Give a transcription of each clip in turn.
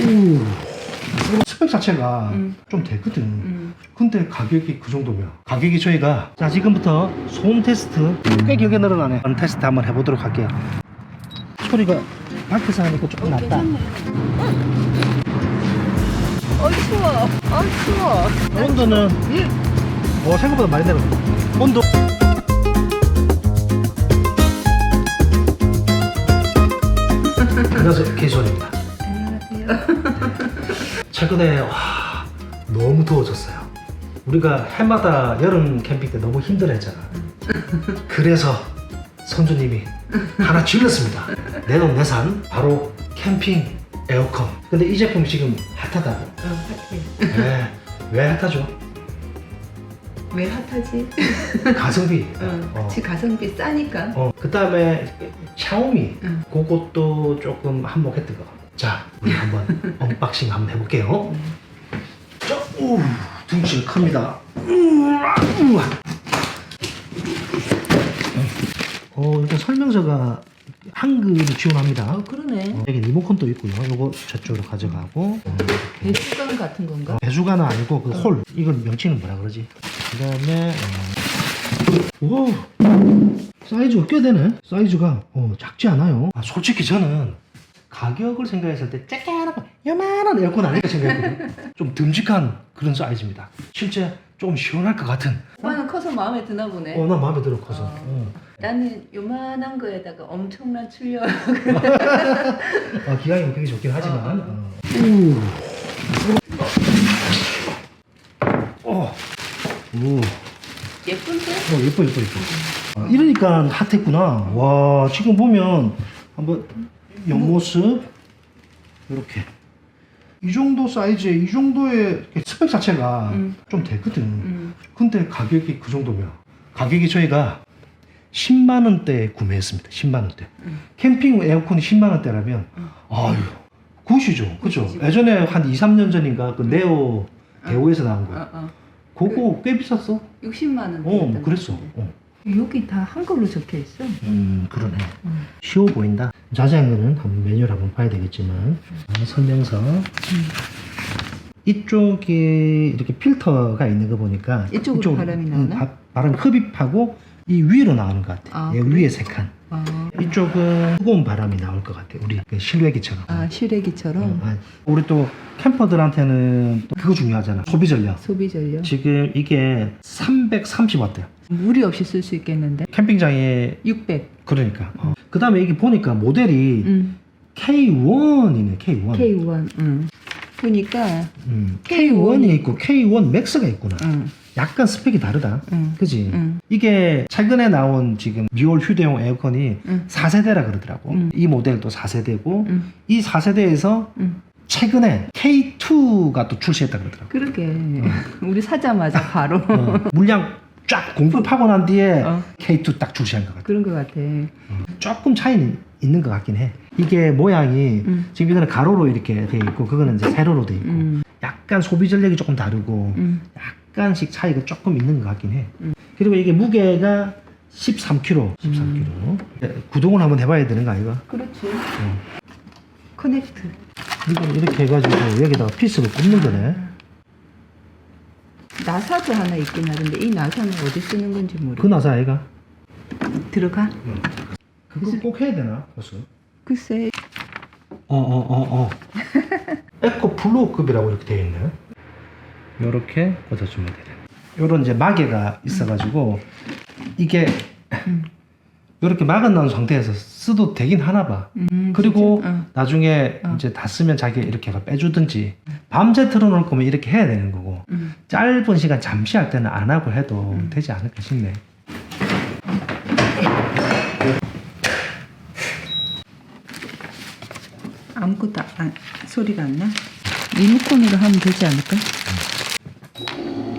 오. 스펙 자체가 음. 좀 되거든. 음. 근데 가격이 그 정도면 가격이 저희가 자 지금부터 소음 테스트 꽤 길게 늘어나네 소음 테스트 한번 해보도록 할게요 소리가 밖에서 하니까 조금 낫다 어 추워. 어 추워. 온도는 어 생각보다 많이 내려 온도 안녕하세요 개수원입니다. 최근에 와 너무 더워졌어요. 우리가 해마다 여름 캠핑 때 너무 힘들어했잖아. 그래서 선주님이 하나 질렀습니다. 내돈 내산 바로 캠핑 에어컨. 근데 이 제품 지금 핫하다고. 어 핫해. 네. 왜 핫하죠? 왜 핫하지? 가성비. 어, 어. 그치 가성비 싸니까. 어, 그 다음에 샤오미. 응. 그것도 조금 한몫했던 것 같고. 자, 우리 한번 언박싱 한번 해볼게요. 자, 우, 등치가 큽니다. 우와, 우와. 어, 이거 설명서가 한글을 지원합니다. 어 그러네. 어, 여기 리모컨도 있고요. 이거 저쪽으로 가져가고. 어, 이렇게. 배수관 같은 건가? 어, 배수관은 아니고 그 홀. 이건 명칭은 뭐라 그러지? 그 다음에 어... 오 사이즈가 꽤 되네. 사이즈가 어, 작지 않아요. 아, 솔직히 저는 가격을 생각했을 때 쬐끼하고 요만한 에어컨 아닐까 생각했거든요. 좀 듬직한 그런 사이즈입니다. 실제 좀 시원할 것 같은. 오빠는 커서 마음에 드나 보네. 어, 나 마음에 들어 커서. 어. 어. 나는 요만한 거에다가 엄청난 출력. 어, 기왕이 그게 좋긴 하지만. 어, 어. 오. 어. 오. 예쁜데? 어, 예뻐, 예뻐, 예뻐. 아, 이러니까 핫했구나. 와, 지금 보면 한번 옆모습 이렇게 이 정도 사이즈에 이 정도의 스펙 자체가 음. 좀 되거든. 음. 근데 가격이 그 정도면 가격이 저희가 10만 원대에 구매했습니다. 10만 원대. 음. 캠핑 에어컨이 10만 원대라면 음. 아유 굿이죠. 그죠? 예전에 한 2, 3년 전인가 그 네오 대우에서 나온 거. 어, 어. 그거 꽤 비쌌어. 60만 원. 어, 뭐 그랬어. 어. 여기 다 한글로 적혀 있어. 음, 그러네. 음. 쉬워 보인다. 자세한 거는 한번 메뉴를 한번 봐야 되겠지만 아, 설명서 이쪽에 이렇게 필터가 있는 거 보니까 이쪽으로 바람이 나오나? 바, 바람 흡입하고 이 위로 나오는 것 같아. 아, 예? 위에 세 칸. 아, 이쪽은 뜨거운 바람이 나올 것 같아. 우리 그 실외기처럼. 아 실외기처럼 어, 아, 우리 또 캠퍼들한테는 또 그거 중요하잖아. 소비 전략. 소비 전력. 지금 이게 330와트야. 무리 없이 쓸 수 있겠는데. 캠핑장에 600. 그러니까. 그 다음에 이게 보니까 모델이 음. K1이네, K1. K1. 음. 보니까 음, K1 K1이 있고 K1 맥스가 있구나. 음. 약간 스펙이 다르다. 음. 그지? 음. 이게 최근에 나온 지금 미월 휴대용 에어컨이 음. 4세대라 그러더라고. 음. 이 모델도 4세대고, 음. 이 4세대에서 음. 최근에 K2가 또 출시했다 그러더라고. 그러게. 우리 사자마자 바로 어, 물량 쫙 공급하고 난 뒤에 어. K2 딱 출시한 것 같아. 그런 것 같아. 조금 차이는 있는 것 같긴 해. 이게 모양이 음. 지금 이거는 가로로 이렇게 돼 있고 그거는 이제 세로로 돼 있고 음. 약간 소비 전략이 조금 다르고 음. 약간씩 차이가 조금 있는 것 같긴 해. 음. 그리고 이게 무게가 13kg, 13kg. 구동을 한번 해봐야 되는 거 아이가? 그렇지. 어. 커넥트. 이거 이렇게 해가지고 여기다가 피스를 꼽는 거네. 나사도 하나 있긴 하던데 이 나사는 어디 쓰는 건지 모르. 그 나사 아이가? 들어가? 그거 꼭 해야 되나? 벌써? 글쎄. 어어어 어, 어. 블루급이라고 이렇게 되어 있네. 요렇게 꽂아주면 되네. 요런 이제 마개가 있어가지고 이게 음. 요렇게 막아놓은 상태에서 써도 되긴 하나 봐. 음, 그리고 진짜? 어. 나중에 어. 이제 다 쓰면 자기가 이렇게 빼주든지 밤새 틀어놓을 거면 이렇게 해야 되는 거고 음. 짧은 시간 잠시 할 때는 안 하고 해도 음. 되지 않을까 싶네. 아무것도 안, 소리가 안 나? 리모컨으로 하면 되지 않을까?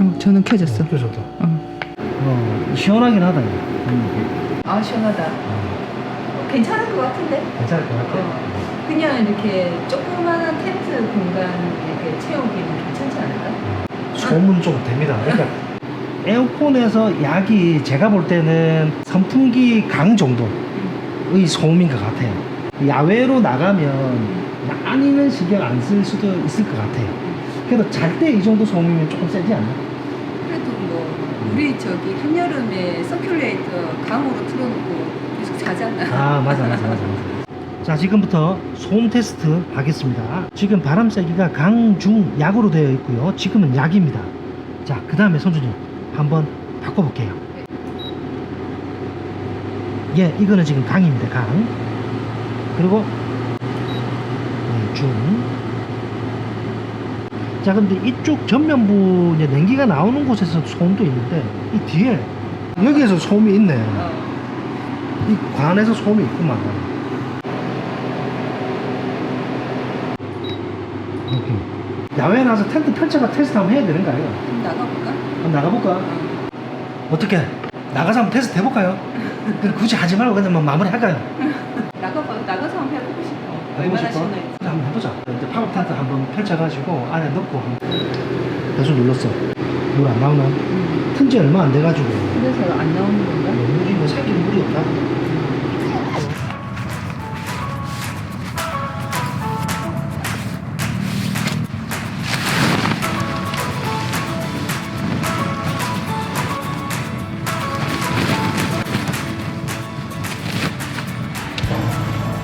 어, 저는 켜졌어. 어, 좋다. 어. 어, 시원하긴 하다. 이거. 음, 아 시원하다. 어, 괜찮을 것 같은데? 괜찮을 것 같아. 어. 그냥 이렇게 조그마한 텐트 공간 이렇게 채우기는 괜찮지 않을까? 소문 좀 됩니다. 그러니까 에어컨에서 약이 제가 볼 때는 선풍기 강 정도의 소음인 것 같아요. 야외로 나가면 많이는 신경 안 쓸 수도 있을 것 같아요. 그래도 잘 때 이 정도 소음이면 조금 세지 않나? 그래도 뭐 우리 저기 한여름에 서큘레이터 강으로 틀어놓고 계속 자잖아. 아 맞아 맞아 맞아 맞아. 자 지금부터 소음 테스트 하겠습니다. 지금 바람 세기가 강 중 약으로 되어 있고요. 지금은 약입니다. 자 그 다음에 선주님 한번 바꿔볼게요. 예 이거는 지금 강입니다. 강. 그리고 네, 중. 자 근데 이쪽 전면부 이제 냉기가 나오는 곳에서 소음도 있는데 이 뒤에 여기에서 소음이 있네. 어. 이 관에서 소음이 있구만. 오케이. 야외에 나가서 텐트 펼쳐가 테스트 한번 해야 되는 거 아이가? 좀 나가볼까? 한번 나가볼까? 어. 어떻게? 나가서 한번 테스트 해볼까요? 그 굳이 하지 말고 그냥 뭐 마무리 할까요? 나가봐. 나가서 한번 해보고 싶어. 해보고 얼마나 싶어? 그래, 한번 해보자. 이제 팝업 텐트 한번 펼쳐가지고 안에 넣고 한번 계속 눌렀어. 물 안 나오나? 음. 튼지 얼마 안 돼가지고 그래서 안 나오는 건가? 물이 뭐 생길 물이 없다.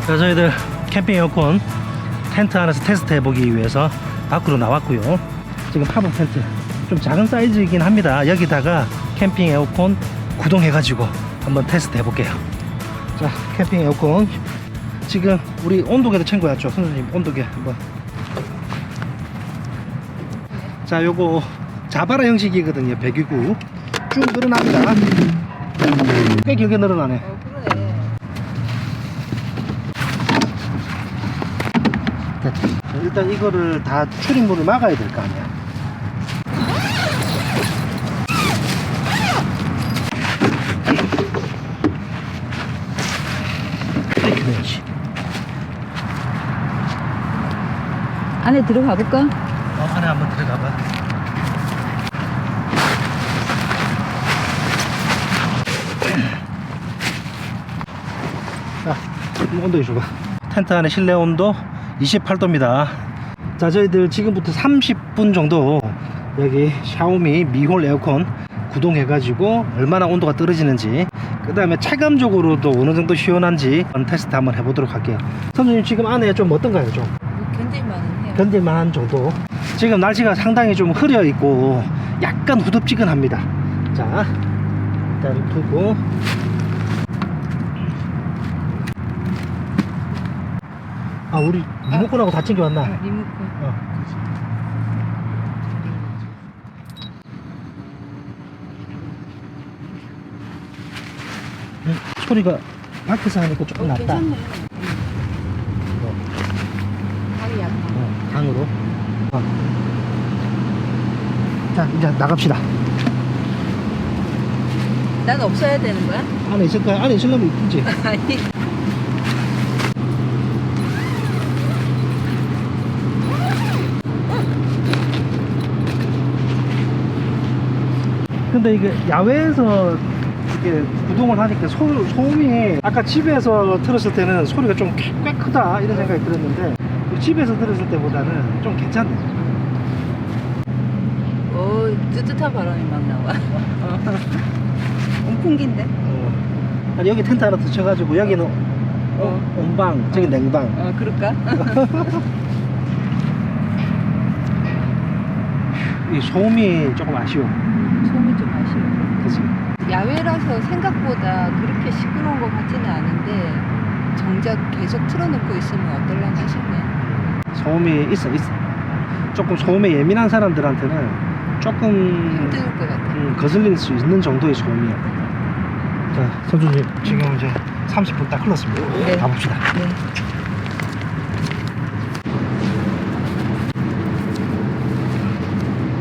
자, 저희들 캠핑 에어컨 텐트 안에서 테스트 해보기 위해서 밖으로 나왔고요. 지금 팝업 텐트 좀 작은 사이즈이긴 합니다. 여기다가 캠핑 에어컨 구동해 가지고 한번 테스트 해볼게요. 자, 캠핑 에어컨 지금 우리 온도계도 챙겨왔죠. 선생님 온도계 한번. 자, 요거 자바라 형식이거든요. 배기구 쭉 늘어납니다. 꽤 길게 늘어나네. 됐다. 일단 이거를 다 출입문을 막아야 될 거 아니야. 이렇게 돼야지. 안에 들어가 볼까? 어, 안에 한번 들어가 봐. 자, 좀 온도 줘봐. 텐트 안에 실내 온도 28도입니다. 자, 저희들 지금부터 30분 정도 여기 샤오미 미홀 에어컨 구동해 가지고 얼마나 온도가 떨어지는지 그 다음에 체감적으로도 어느 정도 시원한지 테스트 한번 해보도록 할게요. 선생님 지금 안에 좀 어떤가요? 좀뭐 견딜만은 해요. 견딜만한 정도. 지금 날씨가 상당히 좀 흐려 있고 약간 후덥지근합니다. 자, 일단 두고. 아, 우리 리모컨하고 다 챙겨왔나? 어, 리모컨. 어. 음, 소리가 밖에서 하니까 조금 어, 낫다. 괜찮네. 어. 방이 약간. 어, 강으로. 어. 자, 이제 나갑시다. 난 없어야 되는 거야? 안에 있을 거야? 안에 있으려면 이쁘지? 아니. 근데 이게 야외에서 이게 구동을 하니까 소, 소음이 아까 집에서 들었을 때는 소리가 좀 꽤 크다 이런 생각이 들었는데 집에서 들었을 때보다는 좀 괜찮네. 오, 뜨뜻한 바람이 막 나와. 온풍기인데? 어. 아니, 여기 텐트 하나 붙여가지고 여기는 어. 온방, 저기 냉방. 어, 그럴까? 이 소음이 조금 아쉬워. 소음이 좀 아쉬워. 그치? 야외라서 생각보다 그렇게 시끄러운 것 같지는 않은데 정작 계속 틀어놓고 있으면 어떨려나 싶네. 소음이 있어, 있어. 조금 소음에 예민한 사람들한테는 조금 힘들 것 같아. 음, 거슬릴 수 있는 정도의 소음이야. 자, 선주님 지금 이제 30분 딱 흘렀습니다. 네. 가봅시다. 네.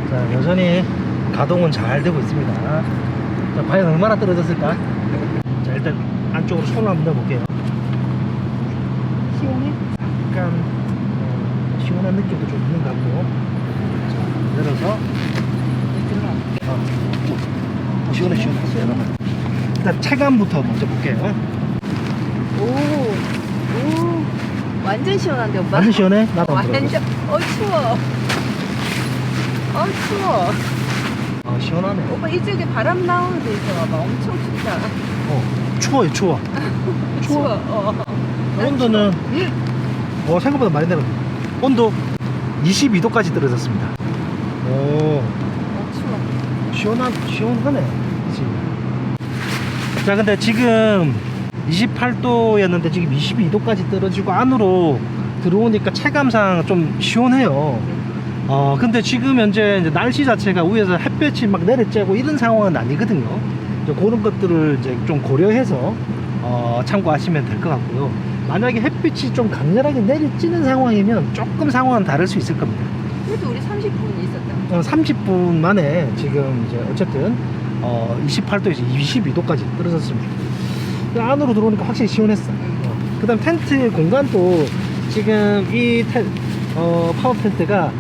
자, 여전히 가동은 잘 되고 있습니다. 자, 과연 얼마나 떨어졌을까? 자, 일단 안쪽으로 손을 한번 넣어볼게요. 시원해? 약간 어, 시원한 느낌도 좀 있는 것 같고. 자, 열어서. 어, 오, 오, 시원해, 시원해. 여러분. 일단 체감부터 먼저 볼게요. 오, 오, 완전 시원한데 오빠. 완전 시원해? 나도 완전. 어 추워. 어 추워. 아 시원하네. 오빠 이쪽에 바람 나오는 데 있어 봐봐. 엄청 춥다. 어 추워요 추워. 추워. 어. 온도는 어 생각보다 많이 내려. 온도 22도까지 떨어졌습니다. 오 어 추워. 시원한 시원하네. 그치? 자 근데 지금 28도였는데 지금 22도까지 떨어지고 안으로 들어오니까 체감상 좀 시원해요. 어 근데 지금 현재 이제 날씨 자체가 위에서 햇볕이 막 내려쬐고 이런 상황은 아니거든요. 이제 그런 것들을 이제 좀 고려해서 어, 참고하시면 될 것 같고요. 만약에 햇빛이 좀 강렬하게 내리쬐는 상황이면 조금 상황은 다를 수 있을 겁니다. 그래도 우리 30분 있었다. 어, 30분 만에 지금 이제 어쨌든 어, 28도에서 22도까지 떨어졌습니다. 그 안으로 들어오니까 확실히 시원했어. 어. 그 다음 텐트 공간도 지금 이 텐, 어, 파워 텐트가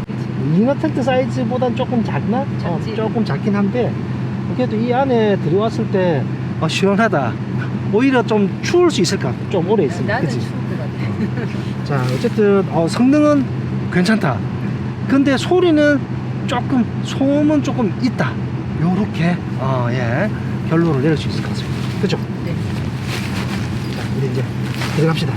이너 텐트 사이즈보단 조금 작나? 어, 작지. 조금 작긴 한데 그래도 이 안에 들어왔을 때 어, 시원하다. 오히려 좀 추울 수 있을 것 같아. 좀 오래 있으면. 나는 그치? 추울 것 같아. 자 어쨌든 어, 성능은 괜찮다 근데 소리는 조금 소음은 조금 있다 요렇게 어, 예 결론을 내릴 수 있을 것 같습니다 그죠? 네. 자 우리 이제 들어갑시다